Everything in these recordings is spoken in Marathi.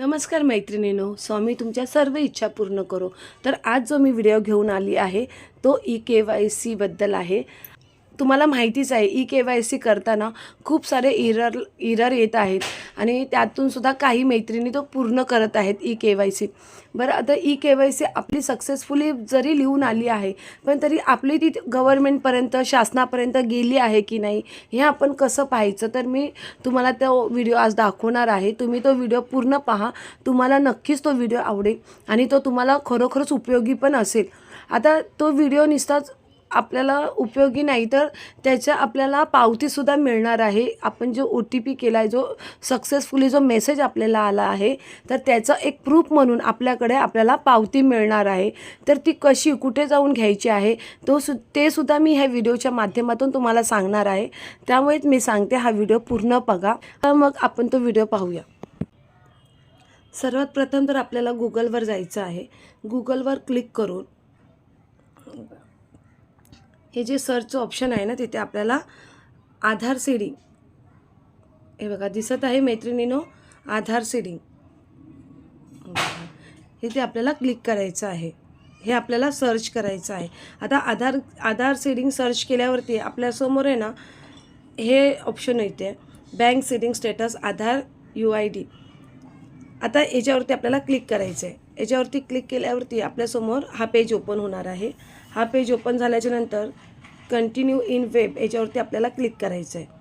नमस्कार मैत्रिणीनो स्वामी तुमच्या सर्व इच्छा पूर्ण करो. तर आज जो मी व्हिडिओ घेऊन आली आहे तो ई के वाय सीबद्दल आहे. तुम्हाला माहितीच आहे ई के वाय सी करताना खूप सारे इरर इरर येत आहेत. आणि त्यातूनसुद्धा काही मैत्रिणी तो पूर्ण करत आहेत ई के वाय सी. बरं आता ई के वाय सी आपली सक्सेसफुली जरी लिहून आली आहे पण तरी आपली ती गव्हर्मेंटपर्यंत शासनापर्यंत गेली आहे की नाही हे आपण कसं पाहायचं? तर मी तुम्हाला तो व्हिडिओ आज दाखवणार आहे. तुम्ही तो व्हिडिओ पूर्ण पहा. तुम्हाला नक्कीच तो व्हिडिओ आवडेल आणि तो तुम्हाला खरोखरच उपयोगी पण असेल. आता तो व्हिडिओ नुसताच आपल्याला उपयोगी नाही तर त्याच्या आपल्याला पावतीसुद्धा मिळणार आहे. आपण जो ओ टी पी केला आहे जो सक्सेसफुली जो मेसेज आपल्याला आला आहे तर त्याचं एक प्रूफ म्हणून आपल्याकडे आपल्याला पावती मिळणार आहे. तर ती कशी कुठे जाऊन घ्यायची आहे तो सु ते सुद्धा मी ह्या व्हिडिओच्या माध्यमातून तुम्हाला सांगणार आहे. त्यामुळेच मी सांगते हा व्हिडिओ पूर्ण बघा. तर मग आपण तो व्हिडिओ पाहूया. सर्वात प्रथम तर आपल्याला गुगलवर जायचं आहे. गुगलवर क्लिक करून हे जे सर्चचं ऑप्शन आहे ना तिथे आपल्याला आधार सीडिंग हे बघा दिसत आहे मैत्रिणीनो आधार सीडिंग इथे आपल्याला क्लिक करायचं आहे. हे आपल्याला सर्च करायचं आहे. आता आधार आधार सीडिंग सर्च केल्यावरती आपल्यासमोर आहे ना हे ऑप्शन येते. Bank seeding status Aadhaar U I D आता याच्यावरती आपल्याला क्लिक करायचं आहे याच्यावरती क्लिक केल्यावरती आपल्यासमोर हा पेज ओपन होणार आहे. हा पेज ओपन झाल्याच्यानंतर कंटिन्यू इन वेब याच्यावरती आपल्याला क्लिक करायचं आहे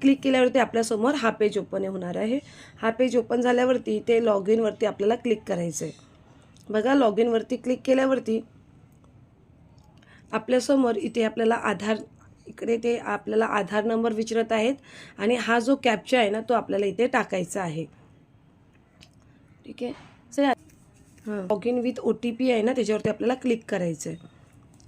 क्लिक केल्यावरती आपल्यासमोर हा पेज ओपन होणार आहे. हा पेज ओपन झाल्यावरती ते लॉग इनवरती आपल्याला क्लिक करायचं आहे बघा लॉग इनवरती क्लिक केल्यावरती आपल्यासमोर इथे आपल्याला आधार इकडे ते आपल्याला आधार नंबर विचारत आहेत आणि हा जो कॅप्चा आहे ना तो आपल्याला इथे टाकायचा आहे. ठीक आहे? सर हां. Log in with O T P आहे ना त्याच्यावरती आपल्याला क्लिक करायचं आहे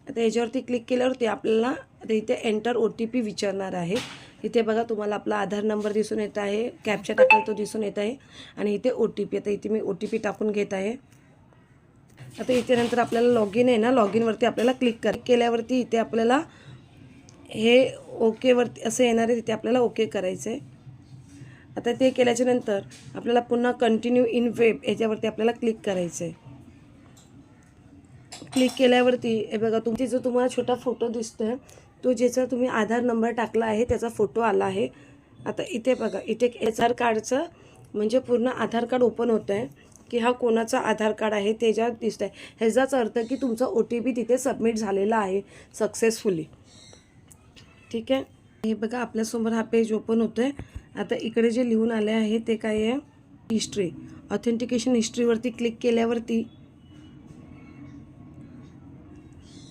आता याच्यावरती क्लिक केल्यावरती आपल्याला आता इथे एंटर ओ टी पी विचारणार आहे. इथे बघा तुम्हाला आपला आधार नंबर दिसून येत आहे कॅप्चा टाकला तो दिसून येत आहे. आणि इथे ओ टी पी आता इथे मी ओ टी पी टाकून घेत आहे. आता इथे नंतर आपल्याला लॉग इन आहे ना लॉग इनवरती आपल्याला क्लिक कर. केल्यावरती इथे आपल्याला हे ओकेवरती असं येणार आहे तिथे आपल्याला ओके करायचं आहे आता ते केल्याच्यानंतर आपल्याला पुन्हा कंटिन्यू इन वेब याच्यावरती आपल्याला क्लिक करायचं आहे क्लिक केल्यावरती हे बघा तुमची जो तुम्हाला छोटा फोटो दिसतो आहे तो ज्याचा तुम्ही आधार नंबर टाकला आहे त्याचा फोटो आला आहे. आता इथे बघा इथे आधार कार्डचं म्हणजे पूर्ण आधार कार्ड ओपन होतं आहे की हा कोणाचा आधार कार्ड आहे त्याच्यात दिसत आहे ह्याचाच अर्थ की तुमचा ओ टी पी तिथे सबमिट झालेला आहे सक्सेसफुली. ठीक आहे? हे बघा आपल्यासमोर हा पेज ओपन होतो आहे आता इकडे जे लिहून आले आहे ते काय आहे? हिस्ट्री. ऑथेंटिकेशन हिस्ट्रीवरती क्लिक केल्यावरती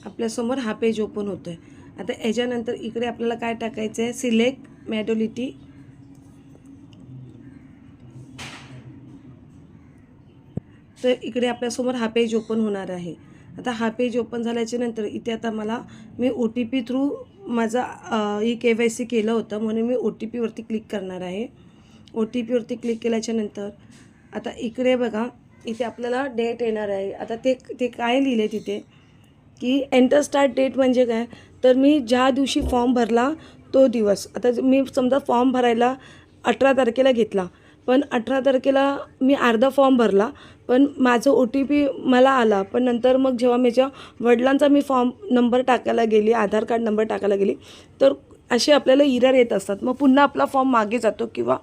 आपल्यासमोर हा पेज ओपन होतो आहे आता याच्यानंतर इकडे आपल्याला काय टाकायचं आहे सिलेक्ट मॅडोलिटी तर इकडे आपल्यासमोर हा पेज ओपन होणार आहे. आता हा पेज ओपन झाल्याच्यानंतर इथे आता मला मी ओ टी पी थ्रू माझा ई के वाय सी केलं होतं. म्हणून मी ओ टी पीवरती क्लिक करणार आहे. ओ टी पीवरती क्लिक केल्याच्यानंतर आता इकडे बघा इथे आपल्याला डेट येणार आहे. आता ते ते काय लिहिले तिथे? की एंटर स्टार्ट डेट म्हणजे काय? तर मी ज्या दिवशी फॉर्म भरला तो दिवस. आता मी समजा फॉर्म भरायला अठरा तारखेला घेतला. पण अठरा तारखेला मी अर्धा फॉर्म भरला. पण माझं ओ टी पी मला आला. पण नंतर मग जेव्हा माझ्या वडिलांचा मी फॉर्म नंबर टाकायला गेली आधार कार्ड नंबर टाकायला गेली तर असे आपल्याला इरर येत असतात. मग पुन्हा आपला फॉर्म मागे जातो किंवा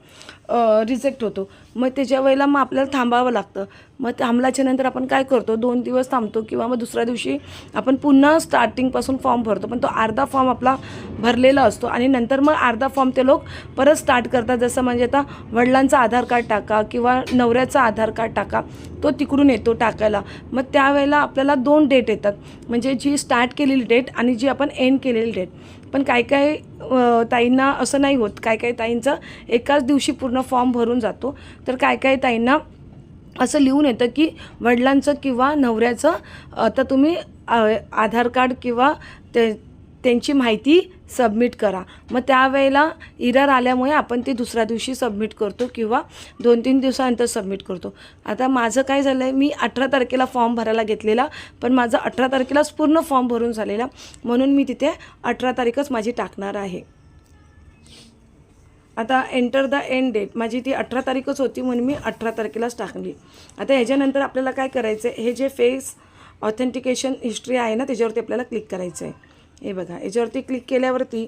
रिजेक्ट होतो. मग त्याच्या वेळेला मग आपल्याला थांबावं लागतं. मग थांबल्याच्या नंतर आपण काय करतो? दोन दिवस थांबतो किंवा मग दुसऱ्या दिवशी आपण पुन्हा स्टार्टिंगपासून फॉर्म भरतो. पण तो अर्धा फॉर्म आपला भरलेला असतो आणि नंतर मग अर्धा फॉर्म ते लोक परत स्टार्ट करतात. जसं म्हणजे आता वडिलांचा आधार कार्ड टाका किंवा नवऱ्याचा आधार कार्ड टाका तो तिकडून येतो टाकायला. मग त्यावेळेला आपल्याला दोन डेट येतात. म्हणजे जी स्टार्ट केलेली डेट आणि जी आपण एंड केलेली डेट पण काय काय ताईंना असं नाही होत. काय काय ताईंचं एकाच दिवशी पूर्ण फॉर्म भरून जातो. तर काय काय ताईंना असं लिहून येतं की वडिलांचं किंवा नवऱ्याचं आता तुम्ही आधार कार्ड किंवा ते त्यांची माहिती सबमिट करा. मग त्यावेळेला इरर आल्यामुळे आपण ती दुसऱ्या दिवशी सबमिट करतो किंवा दोन तीन दिवसानंतर सबमिट करतो. आता माझं काय झालं आहे मी अठरा तारखेला फॉर्म भरायला घेतलेला पण माझा अठरा तारखेलाच पूर्ण फॉर्म भरून झालेला. म्हणून मी तिथे अठरा तारीखच माझी टाकणार आहे. आता एंटर द एंड डेट माझी ती अठरा तारीखच होती म्हणून मी अठरा तारखेलाच टाकली. आता ह्याच्यानंतर आपल्याला काय करायचं आहे हे जे फेस ऑथेंटिकेशन हिस्ट्री आहे ना त्याच्यावरती आपल्याला क्लिक करायचं आहे हे बघा याच्यावरती क्लिक केल्यावरती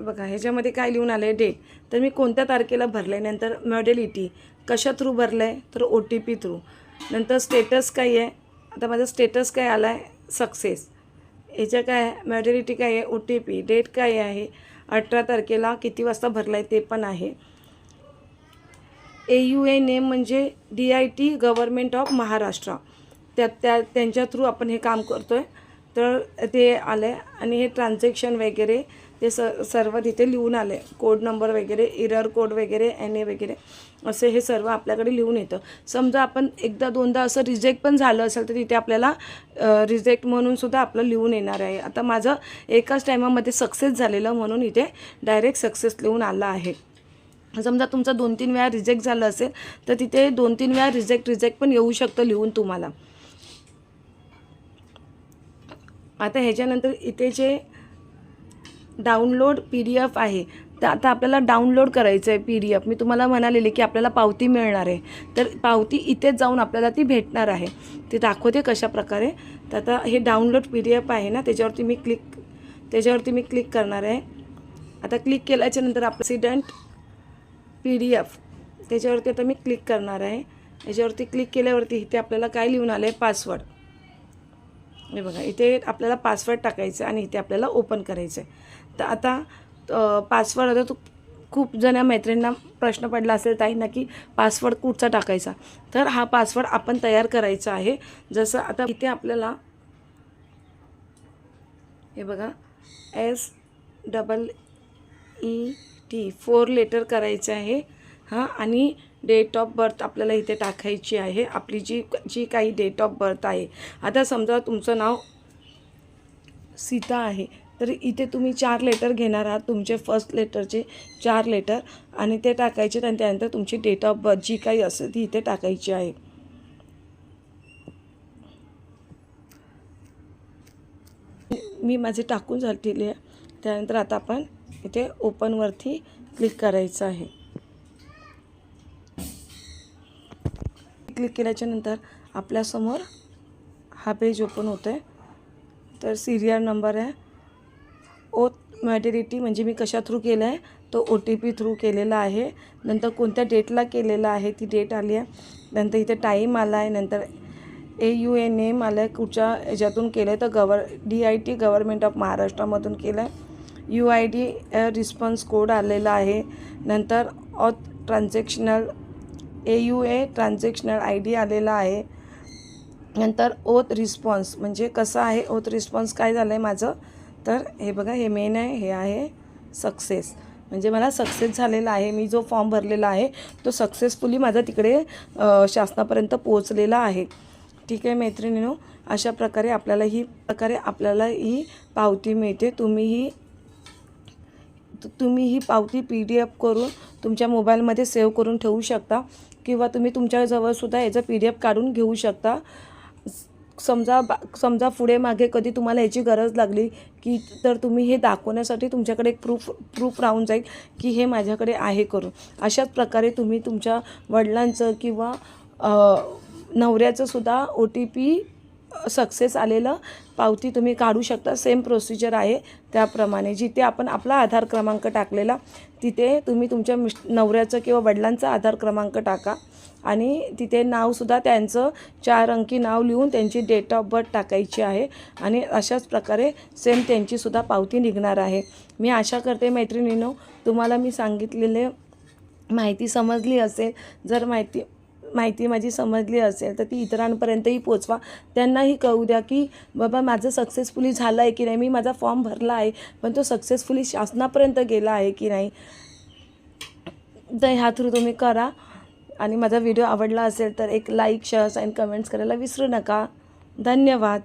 बघा ह्याच्यामध्ये काय लिहून आलं आहे डेट तर मी कोणत्या तारखेला भरलं आहे नंतर मॉडेलिटी कशा थ्रू भरलं आहे तर ओ टी पी थ्रू नंतर स्टेटस काय आहे? आता माझं स्टेटस काय आला आहे सक्सेस याच्या काय आहे? मॉडेलिटी काय आहे? ओ टी पी डेट काय आहे? अठरा तारखेला किती वाजता भरला आहे ते पण आहे. ए यू ए नेम म्हणजे D I T government of Maharashtra त्या त्या त्यांच्या थ्रू आपण हे काम करतो आहे तर ते आलं आहे आणि हे ट्रान्झॅक्शन वगैरे ते स सर्व तिथे लिहून आलं कोड नंबर वगैरे इरर कोड वगैरे एन ए वगैरे असे हे सर्व आपल्याकडे लिहून येतं. समजा आपण एकदा दोनदा असं रिजेक्ट पण झालं असेल तर तिथे आपल्याला रिजेक्ट म्हणून सुद्धा आपलं लिहून येणार आहे. आता माझं एकाच टायमामध्ये सक्सेस झालेलं म्हणून इथे डायरेक्ट सक्सेस लिहून आलं आहे. समजा तुमचं दोन तीन वेळा रिजेक्ट झालं असेल तर तिथे दोन तीन वेळा रिजेक्ट रिजेक्ट पण येऊ शकतं लिहून तुम्हाला. आता ह्याच्यानंतर इथे जे डाउनलोड पी डी एफ आहे तर आता आपल्याला डाउनलोड करायचं आहे पी डी एफ मी तुम्हाला म्हणालेले की आपल्याला पावती मिळणार आहे. तर पावती इथेच जाऊन आपल्याला ती भेटणार आहे. ती दाखवते कशा प्रकारे. तर आता हे डाउनलोड पी डी एफ आहे ना त्याच्यावरती मी क्लिक त्याच्यावरती मी क्लिक करणार आहे. आता क्लिक केल्याच्यानंतर प्रेसिडेंट पी डी एफ त्याच्यावरती आता मी क्लिक करणार आहे. याच्यावरती क्लिक केल्यावरती इथे आपल्याला काय लिहून आलं आहे पासवर्ड हे बघा इथे आपल्याला पासवर्ड टाकायचं आहे आणि इथे आपल्याला ओपन करायचं आहे तर आता पासवर्ड आता तू खूप जण मैत्रिणींना प्रश्न पडला असेल ताईंना की पासवर्ड कुठचा टाकायचा? तर हा पासवर्ड आपण तयार करायचा आहे. जसं आता इथे आपल्याला हे बघा S double E T four letter करायचं आहे. हां आणि डेट ऑफ बर्थ आपल्याला इथे टाकायची आहे. आपली जी जी काही डेट ऑफ बर्थ आहे. आता समजा तुमचं नाव सीता आहे. तर इथे तुम्ही चार लेटर घेणार आहात. तुमचे फर्स्ट लेटरचे चार लेटर आणि ते टाकायचे आणि त्यानंतर तुमची डेट ऑफ बर्थ जी काही असेल ती इथे टाकायची आहे. मी माझे टाकून झालेले त्यानंतर आता आपण इथे ओपनवरती क्लिक करायचं आहे. क्लिक केल्याच्यानंतर आपल्यासमोर हा पेज ओपन होतो आहे तर सिरियल नंबर आहे. ओ मॅटेरिटी म्हणजे मी कशा थ्रू केलं आहे तो ओ टी पी थ्रू केलेला आहे. नंतर कोणत्या डेटला केलेला आहे? ती डेट आली आहे. नंतर इथे टाईम आला आहे नंतर ए यू ए नेम आलं आहे कुठच्या ह्याच्यातून केलं आहे तर गवर D I T government of महाराष्ट्रामधून केलं आहे U I D response code आलेला आहे. नंतर auth transactional A U A transactional I D आलेला आहे. नंतर ओथ रिस्पॉन्स म्हणजे कसं आहे ओथ रिस्पॉन्स काय झालं आहे माझं? तर हे बघा हे मेन आहे हे आहे सक्सेस म्हणजे मला सक्सेस झालेला आहे मी जो फॉर्म भरलेला आहे तो सक्सेसफुली माझा तिकडे शासनापर्यंत पोहोचलेला आहे. ठीक आहे मैत्रिणीनो अशा प्रकारे आपल्याला ही प्रकारे आपल्याला ही पावती मिळते. तुम्ही ही तुम्ही ही पावती पी डी एफ करून तुमच्या मोबाईलमध्ये सेव्ह करून ठेवू शकता किंवा तुम्ही तुमच्याजवळसुद्धा याचं पी डी एफ काढून घेऊ शकता. समजा बा समजा पुढे मागे कधी तुम्हाला याची गरज लागली की तर तुम्ही हे दाखवण्यासाठी तुमच्याकडे एक प्रूफ प्रूफ राहून जाईल की हे माझ्याकडे आहे करून. अशाच प्रकारे तुम्ही तुमच्या वडिलांचं किंवा नवऱ्याचंसुद्धा ओ टी पी सक्सेस आलेलं पावती तुम्ही काढू शकता. सेम प्रोसिजर आहे. त्याप्रमाणे जिथे आपण आपला आधार क्रमांक टाकलेला तिथे तुम्ही तुमच्या मिश नवऱ्याचं किंवा वडिलांचा आधार क्रमांक टाका. आणि तिथे नावसुद्धा त्यांचं चार अंकी नाव लिहून त्यांची डेट ऑफ बर्थ टाकायची आहे. आणि अशाच प्रकारे सेम त्यांचीसुद्धा पावती निघणार आहे. मी आशा करते मैत्रिणीनो तुम्हाला मी सांगितलेले माहिती समजली असेल. जर माहिती माहिती माझी समजली असेल तर ती इतरांपर्यंतही पोचवा. त्यांनाही कळू द्या की बाबा माझं सक्सेसफुली झालं आहे की नाही? मी माझा फॉर्म भरला आहे पण तो सक्सेसफुली शासनापर्यंत गेला आहे की नाही? तर ह्या थ्रू तुम्ही करा. आणि माझा व्हिडिओ आवडला असेल तर एक लाईक शेअर्स आणि कमेंट्स करायला विसरू नका. धन्यवाद.